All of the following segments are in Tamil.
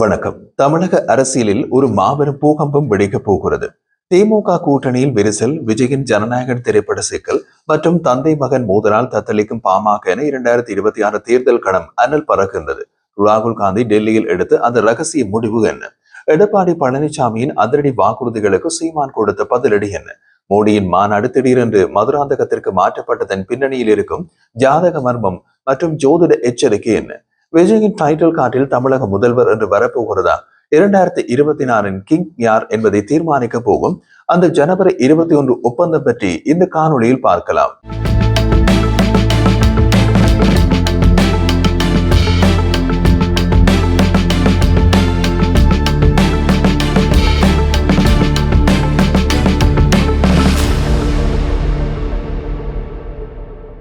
வணக்கம். தமிழக அரசியலில் ஒரு மாபெரும் பூகம்பம் வெடிக்கப் போகிறது. திமுக கூட்டணியில் விரிசல் விஜயின் ஜனநாயகன் திரைப்பட சிக்கல் மற்றும் தந்தை மகன் மோதலால் தத்தளிக்கும் பாமக என இரண்டாயிரத்தி இருபத்தி ஆறு தேர்தல் களம் அனல் பறக்கின்றது. ராகுல் காந்தி டெல்லியில் எடுத்து அந்த ரகசிய முடிவு என்ன? எடப்பாடி பழனிசாமியின் அதிரடி வாக்குறுதிகளுக்கு சீமான் கொடுத்த பதிலடி என்ன? மோடியின் மாநாடு திடீரென்று மதுராந்தகத்திற்கு மாற்றப்பட்டதன் பின்னணியில் இருக்கும் ஜாதக மர்மம் மற்றும் ஜோதிட எச்சரிக்கை என்ன? விஜயின் டைட்டில் காட்டில் தமிழக முதல்வர் என்று வரப்போகிறதா? இரண்டாயிரத்தி இருபத்தி நாலின் கிங் யார் என்பதை தீர்மானிக்க போகும். அந்த ஜனவரி இருபத்தி ஒன்று ஒப்பந்தம் பற்றி இந்த காணொளியில் பார்க்கலாம்.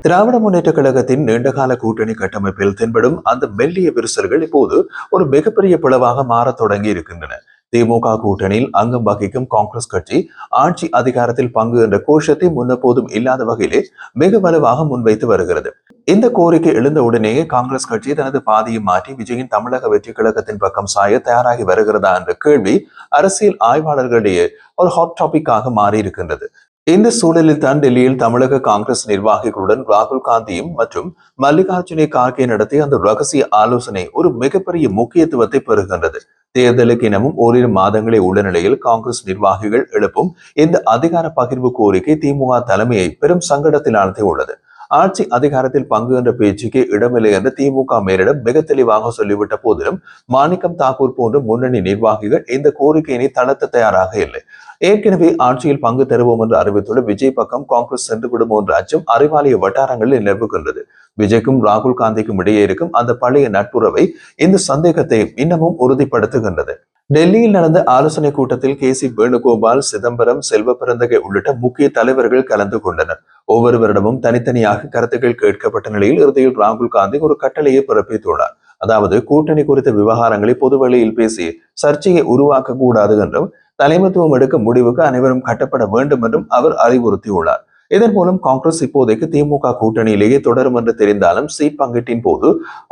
திராவிட முன்னேற்ற கழகத்தின் நீண்டகால கூட்டணி கட்டமைப்பில் தென்படும் அந்த மெல்லிய விரிசல்கள் இப்போது ஒரு மிகப்பெரிய பிளவாக மாறத் தொடங்கி இருக்கின்றன. திமுக கூட்டணியில் அங்கம் வகிக்கும் காங்கிரஸ் கட்சி ஆட்சி அதிகாரத்தில் பங்கு என்ற கோஷத்தை முன்னபோதும் இல்லாத வகையிலே மிக வலுவாக முன்வைத்து வருகிறது. இந்த கோரிக்கை எழுந்த உடனேயே காங்கிரஸ் கட்சி தனது பாதையை மாற்றி விஜயின் தமிழக வெற்றி கழகத்தின் பக்கம் சாய தயாராகி வருகிறதா என்ற கேள்வி அரசியல் ஆய்வாளர்களிடையே ஒரு ஹாட் டாபிக்காக மாறி இருக்கின்றது இந்த சூழலில் தான் டெல்லியில் தமிழக காங்கிரஸ் நிர்வாகிகளுடன் ராகுல் காந்தியும் மற்றும் மல்லிகார்ஜுனே கார்கே நடத்திய அந்த ரகசிய ஆலோசனை ஒரு மிகப்பெரிய முக்கியத்துவத்தை பெறுகின்றது. தேர்தலுக்கு இனமும் ஓரிரு மாதங்களே உள்ள நிலையில் காங்கிரஸ் நிர்வாகிகள் எழுப்பும் இந்த அதிகார பகிர்வு கோரிக்கை திமுக தலைமையை பெரும் சங்கடத்தில் ஆழ்த்தியுள்ளது ஆட்சி அதிகாரத்தில் பங்கு என்ற பேச்சுக்கு இடமில்லை என்று திமுக மேலிடம் மிக தெளிவாக சொல்லிவிட்ட போதிலும் மாணிக்கம் தாக்கூர் போன்ற முன்னணி நிர்வாகிகள் இந்த கோரிக்கையினை தளர்த்த தயாராக இல்லை. ஏற்கனவே ஆட்சியில் பங்கு தருவோம் என்று அறிவித்துள்ள விஜய் பக்கம் காங்கிரஸ் சென்று விடுமோ என்ற அச்சம் அறிவாலய வட்டாரங்களில் நிலவுகின்றது. விஜய்க்கும் ராகுல் காந்திக்கும் இடையே இருக்கும் அந்த பழைய நட்புறவை இந்த சந்தேகத்தை இன்னமும் உறுதிப்படுத்துகின்றது. டெல்லியில் நடந்த ஆலோசனை கூட்டத்தில் கே சி வேணுகோபால் சிதம்பரம் செல்வ பிறந்தகை உள்ளிட்ட முக்கிய தலைவர்கள் கலந்து கொண்டனர். ஒவ்வொருவரிடமும் தனித்தனியாக கருத்துக்கள் கேட்கப்பட்ட நிலையில் இறுதியில் ராகுல் காந்தி ஒரு கட்டளையை பிறப்பித்துள்ளார். அதாவது கூட்டணி குறித்த விவகாரங்களை பொதுவெளியில் பேசி சர்ச்சையை உருவாக்க கூடாது என்றும் தலைமைத்துவம் எடுக்கும் முடிவுக்கு அனைவரும் கட்டப்பட வேண்டும் என்றும் அவர் அறிவுறுத்தியுள்ளார். இதன் மூலம் காங்கிரஸ் இப்போதைக்கு திமுக கூட்டணியிலேயே தொடரும் என்று தெரிந்தாலும் சீட் பங்கீட்டின் போது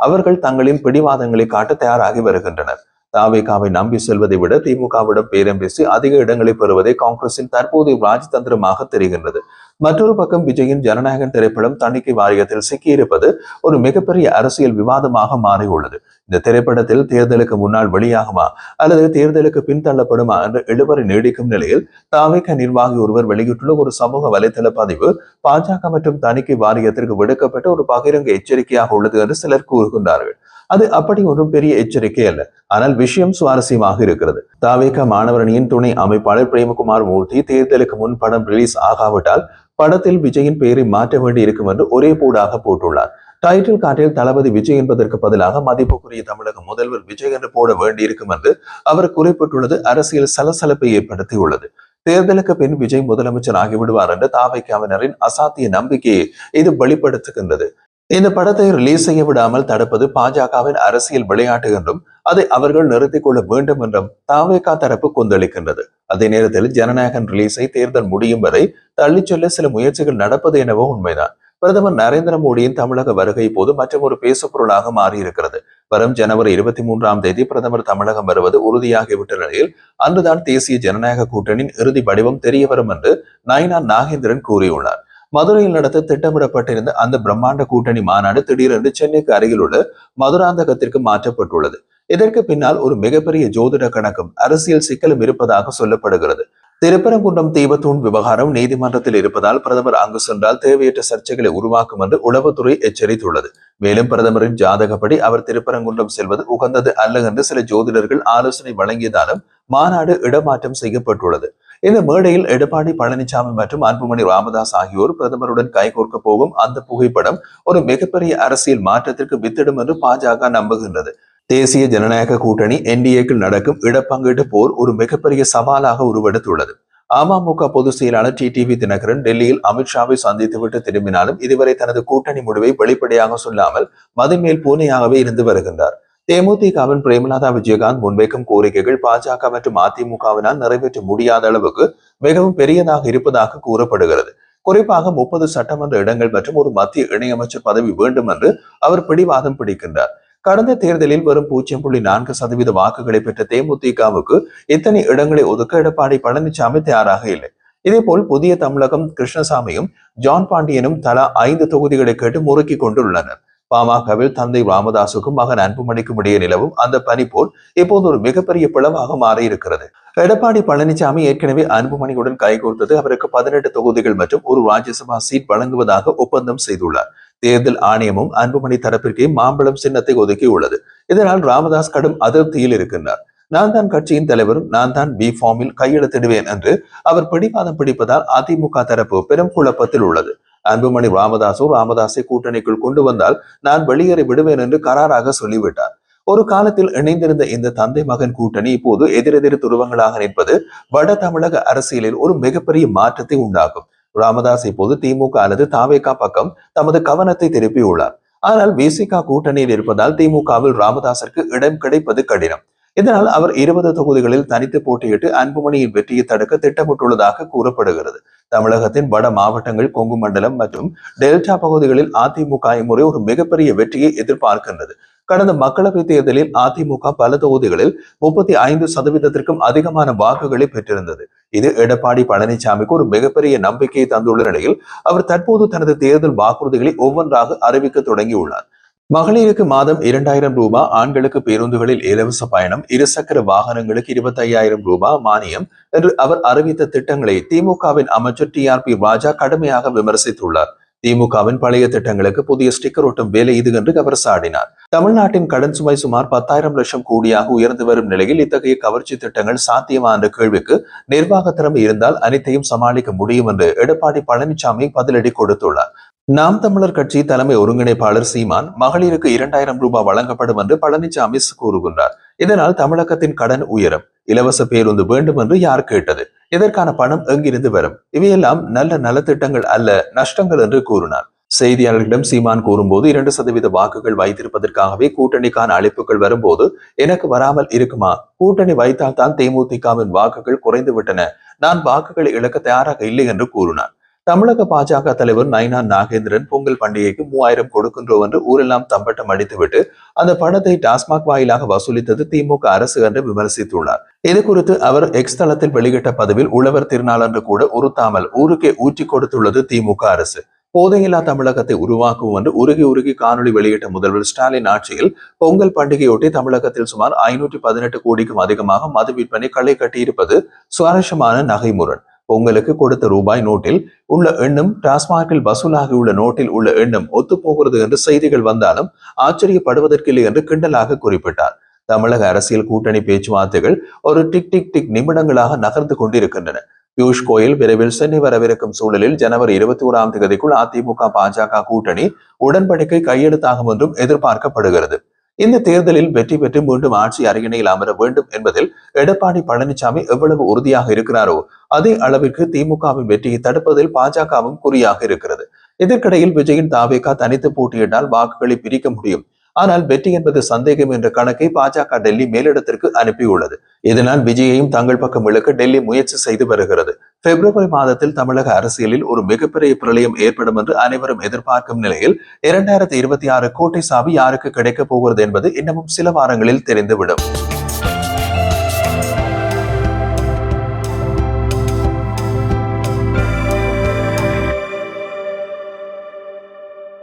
அவர்கள் தங்களின் பிடிவாதங்களை காட்ட தயாராகி வருகின்றனர். தாவேகாவை நம்பி செல்வதை விட திமுகவிடம் பேரம் பேசி அதிக இடங்களை பெறுவதே காங்கிரசின் தற்போதைய ராஜதந்திரமாக தெரிகின்றது. மற்றொரு பக்கம் விஜயின் ஜனநாயகன் திரைப்படம் தணிக்கை வாரியத்தில் சிக்கியிருப்பது ஒரு மிகப்பெரிய அரசியல் விவாதமாக மாறியுள்ளது. இந்த திரைப்படத்தில் தேர்தலுக்கு முன்னால் வெளியாகுமா அல்லது தேர்தலுக்கு பின்தள்ளப்படுமா என்ற இழுபறி நீடிக்கும் நிலையில் தாவேக நிர்வாகி ஒருவர் வெளியிட்டுள்ள ஒரு சமூக வலைதள பதிவு பாஜக மற்றும் தணிக்கை வாரியத்திற்கு விடுக்கப்பட்ட ஒரு பகிரங்க எச்சரிக்கையாக உள்ளது என்று சிலர் கூறுகின்றார்கள். அது அப்படி ஒன்றும் பெரிய எச்சரிக்கை அல்ல. ஆனால் விஷயம் சுவாரஸ்யமாக இருக்கிறது. தாவேக மாணவரணியின் துணை அமைப்பாளர் பிரேமகுமார் மூர்த்தி தேர்தலுக்கு முன் படம் ரிலீஸ் ஆகாவிட்டால் படத்தில் விஜயின் பெயரை மாற்ற வேண்டி இருக்கும் என்று ஒரே போடாக போட்டுள்ளார். டைட்டில் காட்டில் தளபதி விஜய் என்பதற்கு பதிலாக மதிப்புக்குரிய தமிழக முதல்வர் விஜய் என்று போட வேண்டியிருக்கும் என்று அவர் குறிப்பிட்டுள்ளது. அரசியல் சலசலப்பை ஏற்படுத்தியுள்ளது. தேர்தலுக்கு பின் விஜய் முதலமைச்சர் ஆகிவிடுவார் என்ற தாவைக்காவினரின் அசாத்திய நம்பிக்கையை இது வெளிப்படுத்துகின்றது. இந்த படத்தை ரிலீஸ் செய்ய விடாமல் தடுப்பது பாஜகவின் அரசியல் விளையாட்டு என்றும் அதை அவர்கள் நிறுத்திக் கொள்ள வேண்டும் என்றும் தாவேகா தரப்பு கொந்தளிக்கின்றது. அதே நேரத்தில் ஜனநாயகன் ரிலீஸை தேர்தல் முடியும் வரை தள்ளிச் சொல்ல சில முயற்சிகள் நடப்பது எனவோ உண்மைதான். பிரதமர் நரேந்திர மோடியின் தமிழக வருகை போது மற்றொரு பேசுபொருளாக மாறியிருக்கிறது. வரும் ஜனவரி இருபத்தி மூன்றாம் தேதி பிரதமர் தமிழகம் வருவது உறுதியாகிவிட்ட நிலையில் அன்றுதான் தேசிய ஜனநாயக கூட்டணியின் இறுதி வடிவம் தெரிய வரும் என்று நயனா நாகேந்திரன் கூறியுள்ளார். மதுரையில் நடத்த திட்டமிடப்பட்டிருந்த அந்த பிரம்மாண்ட கூட்டணி மாநாடு திடீரென்று சென்னைக்கு அருகில் உள்ள மதுராந்தகத்திற்கு மாற்றப்பட்டுள்ளது. இதற்கு பின்னால் ஒரு மிகப்பெரிய ஜோதிட கணக்கும் அரசியல் சிக்கலும் இருப்பதாக சொல்லப்படுகிறது. திருப்பரங்குன்றம் தீபத்தூண் விவகாரம் நீதிமன்றத்தில் இருப்பதால் பிரதமர் அங்கு சென்றால் தேவையற்ற சர்ச்சைகளை உருவாக்கும் என்று உளவுத்துறை எச்சரித்துள்ளது. மேலும் பிரதமரின் ஜாதகப்படி அவர் திருப்பரங்குன்றம் செல்வது உகந்தது அல்ல என்று சில ஜோதிடர்கள் ஆலோசனை வழங்கியதாலும் மாநாடு இடமாற்றம் செய்யப்பட்டுள்ளது. இந்த மேடையில் எடப்பாடி பழனிசாமி மற்றும் அன்புமணி ராமதாஸ் ஆகியோர் பிரதமருடன் கைகோர்க்க போகும் அந்த புகைப்படம் ஒரு மிகப்பெரிய அரசியல் மாற்றத்திற்கு வித்திடும் என்று பாஜக நம்புகின்றது. தேசிய ஜனநாயக கூட்டணி என்டிஏக்கள் நடக்கும் இடப்பங்கீட்டு போர் ஒரு மிகப்பெரிய சவாலாக உருவெடுத்துள்ளது. அமமுக பொதுச் செயலாளர் டி டிவி தினகரன் டெல்லியில் அமித்ஷாவை சந்தித்துவிட்டு திரும்பினாலும் இதுவரை தனது கூட்டணி முடிவை வெளிப்படையாக சொல்லாமல் மதுமேல் பூனையாகவே இருந்து வருகின்றார். தேமுதிகவின் பிரேமலதா விஜயகாந்த் முன்வைக்கும் கோரிக்கைகள் பாஜக மற்றும் அதிமுகவினால் நிறைவேற்ற முடியாத அளவுக்கு மிகவும் பெரியதாக இருப்பதாக கூறப்படுகிறது. குறிப்பாக முப்பது சட்டமன்ற இடங்கள் மற்றும் ஒரு மத்திய இணையமைச்சர் பதவி வேண்டும் என்று அவர் பிடிவாதம் பிடிக்கின்றார். கடந்த தேர்தலில் வரும் பூஜ்ஜியம் புள்ளி நான்கு சதவீத வாக்குகளை பெற்ற தேமுதிகவுக்கு இத்தனை இடங்களை ஒதுக்க எடப்பாடி பழனிசாமி தயாராக இல்லை. இதேபோல் புதிய தமிழகம் கிருஷ்ணசாமியும் ஜான் பாண்டியனும் தலா ஐந்து தொகுதிகளை கேட்டு முறுக்கி கொண்டுள்ளனர். பாமகவில் தந்தை ராமதாசுக்கும் மகன் அன்புமணிக்கும் இடையே நிலவும் அந்த பணி போல் இப்போது ஒரு மிகப்பெரிய பிளவாக மாறியிருக்கிறது. எடப்பாடி பழனிசாமி ஏற்கனவே அன்புமணியுடன் கைகோர்த்தது அவருக்கு பதினெட்டு தொகுதிகள் மற்றும் ஒரு ராஜ்யசபா சீட் வழங்குவதாக ஒப்பந்தம் செய்துள்ளார். தேர்தல் ஆணையமும் அன்புமணி தரப்பிற்கு மாம்பழம் சின்னத்தை ஒதுக்கியுள்ளது இதனால் ராமதாஸ் கடும் அதிருப்தியில் இருக்கின்றார். நான் தான் கட்சியின் தலைவரும் நான் தான் பி ஃபார்மில் கையெழுத்திடுவேன் என்று அவர் பிடிவாதம் பிடிப்பதால் அதிமுக தரப்பு பெரும் குழப்பத்தில் உள்ளது. அன்புமணி ராமதாசும் ராமதாஸை கூட்டணிக்குள் கொண்டு வந்தால் நான் வெளியேறி விடுவேன் என்று கராராக சொல்லிவிட்டார். ஒரு காலத்தில் இணைந்திருந்த இந்த தந்தை மகன் கூட்டணி இப்போது எதிரெதிர் துருவங்களாக நிற்பது வட தமிழக அரசியலில் ஒரு மிகப்பெரிய மாற்றத்தை உண்டாக்கும். ராமதாஸ் இப்போது திமுக அல்லது தாவேகா பக்கம் தமது கவனத்தை திருப்பியுள்ளார். ஆனால் விசிகா கூட்டணியில் இருப்பதால் திமுகவில் ராமதாஸிற்கு இடம் கிடைப்பது கடினம். இதனால் அவர் இருபது தொகுதிகளில் தனித்து போட்டியிட்டு அன்புமணியின் வெற்றியை தடுக்க திட்டமிட்டுள்ளதாக கூறப்படுகிறது. தமிழகத்தின் வட மாவட்டங்கள் கொங்கு மண்டலம் மற்றும் டெல்டா பகுதிகளில் அதிமுக இம்முறை ஒரு மிகப்பெரிய வெற்றியை எதிர்பார்க்கின்றது. கடந்த மக்களவைத் தேர்தலில் அதிமுக பல தொகுதிகளில் முப்பத்தி ஐந்து சதவீதத்திற்கும் அதிகமான வாக்குகளை பெற்றிருந்தது. இது எடப்பாடி பழனிசாமிக்கு ஒரு மிகப்பெரிய நம்பிக்கையை தந்துள்ள நிலையில் அவர் தற்போது தனது தேர்தல் வாக்குறுதிகளை ஒவ்வொன்றாக அறிவிக்க தொடங்கியுள்ளார். மகளிருக்கு மாதம் இரண்டாயிரம் ரூபாய் ஆண்களுக்கு பேருந்துகளில் இலவச பயணம் இருசக்கர வாகனங்களுக்கு இருபத்தையாயிரம் ரூபாய் மானியம் என்று அவர் அறிவித்த திட்டங்களை திமுகவின் அமைச்சர் டி ஆர் பி ராஜா கடுமையாக விமர்சித்துள்ளார். திமுகவின் பழைய திட்டங்களுக்கு புதிய ஸ்டிக்கர் ஒட்டும் வேலை இது என்று கவர் சாடினார். தமிழ்நாட்டின் கடன் சுமை சுமார் பத்தாயிரம் லட்சம் கோடியாக உயர்ந்து வரும் நிலையில் இத்தகைய கவர்ச்சி திட்டங்கள் சாத்தியமா என்ற கேள்விக்கு நிர்வாக திறமை இருந்தால் அனைத்தையும் சமாளிக்க முடியும் என்று எடப்பாடி பழனிசாமி பதிலடி கொடுத்துள்ளார். நாம் தமிழர் கட்சி தலைமை ஒருங்கிணைப்பாளர் சீமான் மகளிருக்கு இரண்டாயிரம் ரூபாய் வழங்கப்படும் என்று பழனிசாமி கூறுகின்றார். இதனால் தமிழகத்தின் கடன் உயரும். இலவச பேருந்து வேண்டும் என்று யார் கேட்டது? இதற்கான பணம் எங்கிருந்து வரும்? இவையெல்லாம் நல்ல நலத்திட்டங்கள் அல்ல நஷ்டங்கள் என்று கூறினார். செய்தியாளர்களிடம் சீமான் கூறும்போது இரண்டு சதவீத வாக்குகள் வைத்திருப்பதற்காகவே கூட்டணிக்கான அழைப்புகள் வரும்போது எனக்கு வராமல் இருக்குமா? கூட்டணி வைத்தால் தான் தேமுதிகவின் வாக்குகள் குறைந்து விட்டன நான் வாக்குகளை இழக்க தயாராக இல்லை என்று கூறினார். தமிழக பாஜக தலைவர் நைனா நாகேந்திரன் பொங்கல் பண்டிகைக்கு மூவாயிரம் கொடுக்கின்றோம் என்று ஊரெல்லாம் தம்பட்டம் அடித்துவிட்டு அந்த பணத்தை டாஸ்மாக் வாயிலாக வசூலித்தது திமுக அரசு என்று விமர்சித்துள்ளார். இது குறித்து அவர் எக்ஸ் தளத்தில் வெளியிட்ட பதிவில் உழவர் திருநாள் என்று கூட உறுத்தாமல் ஊருக்கே ஊற்றி கொடுத்துள்ளது திமுக அரசு. போதையில்லா தமிழகத்தை உருவாக்கும் என்று உருகி உருகி காணொலி வெளியிட்ட முதல்வர் ஸ்டாலின் ஆட்சியில் பொங்கல் பண்டிகையொட்டி தமிழகத்தில் சுமார் ஐநூற்றி பதினெட்டு கோடிக்கும் அதிகமாக மது விற்பனை களை கட்டியிருப்பது சுவாரஸ்யமான நகைமுரண். பொங்கலுக்கு கொடுத்த ரூபாய் நோட்டில் உள்ள எண்ணும் டாஸ்மாகில் வசூலாகியுள்ள நோட்டில் உள்ள எண்ணும் ஒத்துப்போகிறது என்று செய்திகள் வந்தாலும் ஆச்சரியப்படுவதற்கில்லை என்று கிண்டலாக குறிப்பிட்டார். தமிழக அரசியல் கூட்டணி பேச்சுவார்த்தைகள் ஒரு டிக் டிக் டிக் நிமிடங்களாக நகர்ந்து கொண்டிருக்கின்றன. பியூஷ் கோயல் விரைவில் சென்னை வரவிருக்கும் சூழலில் ஜனவரி இருபத்தி ஓராம் தேதிக்குள் அதிமுக பாஜக கூட்டணி உடன்படிக்கை கையெழுத்தாகும் என்றும் எதிர்பார்க்கப்படுகிறது. இந்த தேர்தலில் வெற்றி பெற்று மீண்டும் ஆட்சி அரியணையில் அமர வேண்டும் என்பதில் எடப்பாடி பழனிசாமி எவ்வளவு உறுதியாக இருக்கிறாரோ அதே அளவிற்கு திமுகவின் வெற்றியை தடுப்பதில் பாஜகவும் குறியாக இருக்கிறது. இதற்கிடையில் விஜயின் தாவேகா தனித்து போட்டியிட்டால் வாக்குகளை பிரிக்க முடியும். ஆனால் வெற்றி என்பது சந்தேகம் என்ற கணக்கை பாஜக டெல்லி மேலிடத்திற்கு அனுப்பியுள்ளது. இதனால் விஜயையும் தங்கள் பக்கம் இழுக்க டெல்லி முயற்சி செய்து வருகிறது. பிப்ரவரி மாதத்தில் தமிழக அரசியலில் ஒரு மிகப்பெரிய பிரளயம் ஏற்படும் என்று அனைவரும் எதிர்பார்க்கும் நிலையில் இரண்டாயிரத்தி இருபத்தி ஆறு கோட்டை சாவி யாருக்கு கிடைக்கப் போகிறது என்பது இன்னமும் சில வாரங்களில் தெரிந்துவிடும்.